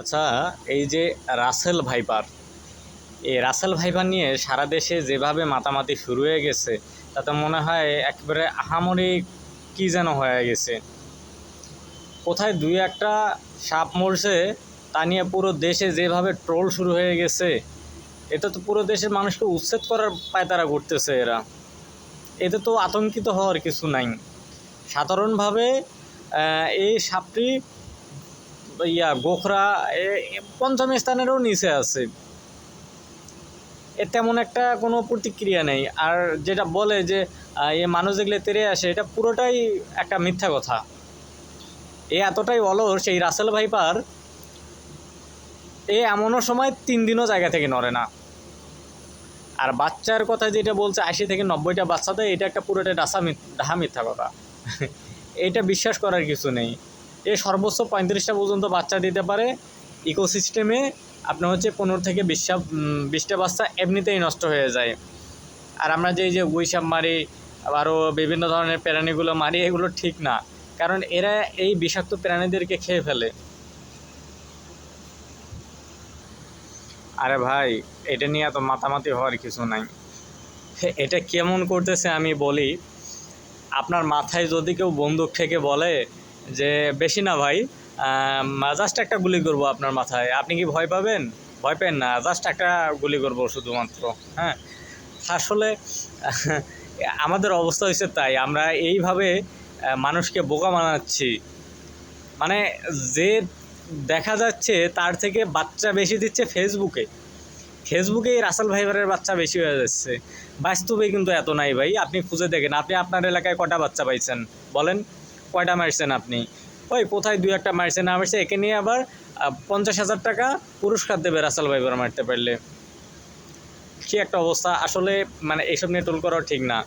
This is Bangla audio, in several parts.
আচ্ছা এই যে রাসেল ভাইপার, এই রাসেল ভাইপার নিয়ে সারা দেশে যেভাবে মাতামাতি শুরু হয়ে গেছে, তাতে মনে হয় একেবারে আহামরি কী যেন হয়ে গেছে। কোথায় দুই একটা সাপ মরছে, তা নিয়ে পুরো দেশে যেভাবে ট্রোল শুরু হয়ে গেছে এটা তো পুরো দেশের মানুষকে উচ্ছেদ করার পায়তারা করতেছে এরা। এতে তো আতঙ্কিত হওয়ার কিছু নাই। সাধারণভাবে এই সাপটি ইয়া, গোখরা পঞ্চম স্থানেরও নিচে আছে। এ তেমন একটা কোনো প্রতিক্রিয়া নেই। আর যেটা বলে যে এ মানুষ যেগুলো তেরে আসে, এটা পুরোটাই একটা মিথ্যা কথা। এ এতটাই অলস, এই রাসেল ভাইপার এ এমনও সময় তিন দিনও জায়গা থেকে নড়ে না। আর বাচ্চার কথা যেটা বলছে, আশি থেকে নব্বইটা বাচ্চা দেয় এটা একটা পুরোটা ডাসা ডাহা মিথ্যা কথা। এটা বিশ্বাস করার কিছু নেই। এ সর্বোচ্চ পঁয়ত্রিশটা পর্যন্ত বাচ্চা দিতে পারে। ইকোসিস্টেমে আপনার হচ্ছে পনেরো থেকে বিশটা বিশটা বাচ্চা এমনিতেই নষ্ট হয়ে যায়। আর আমরা যে যে গুইসাপ মারি আরও বিভিন্ন ধরনের প্রাণীগুলো মারি, এগুলো ঠিক না। কারণ এরা এই বিষাক্ত প্রাণীদেরকে খেয়ে ফেলে। আরে ভাই, এটা নিয়ে এত মাতামাতি হওয়ার কিছু নাই। এটা কেমন করতেছে আমি বলি, আপনার মাথায় যদি কেউ বন্দুক থেকে বলে যে বেশি না ভাই জাস্ট একটা গুলি করব আপনার মাথায়। আপনি কি ভয় পাবেন? ভয় পেন না জাস্ট একটা গুলি করব শুধুমাত্র হ্যাঁ? আসলে, আমাদের অবস্থা হয়েছে তাই, আমরা এইভাবে মানুষকে বোকা বানাচ্ছি। মানে যে দেখা যাচ্ছে তার থেকে বাচ্চা বেশি দিচ্ছে ফেসবুকে ফেসবুকে রাসেল ভাইবারের বাচ্চা বেশি হয়ে যাচ্ছে। বাস্তবে কিন্তু এত নাই ভাই, আপনি খুঁজে দেখেন, আপনি আপনার এলাকায় কটা বাচ্চা পাইছেন? বলেন। কয়টা মারছেন আপনি? ওই কোথায় দুই একটা মারছে না মারছে, একে নিয়ে আবার পঞ্চাশ হাজার টাকা পুরস্কার দেবে রাসেল ভাইবার মারতে পারলে। কি একটা অবস্থা। আসলে মানে এইসব নিয়ে টোল করাও ঠিক না।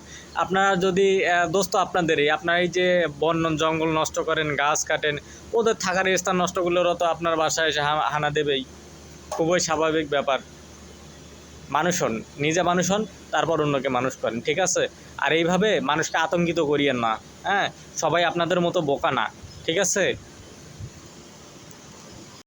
আপনারা যদি দোস্ত আপনাদেরই, আপনারা এই যে বন জঙ্গল নষ্ট করেন, গাছ কাটেন, ওদের থাকার স্থান নষ্টগুলোরও তো আপনার বাসায় এসে হানা দেবেই। খুবই স্বাভাবিক ব্যাপার। মানুষ হন, নিজে মানুষ হন, তারপর অন্যকে মানুষ করেন, ঠিক আছে? আর এইভাবে মানুষকে আতঙ্কিত করিয়েন না। হ্যাঁ সবাই আপনাদের মতো বোকা না ঠিক আছে?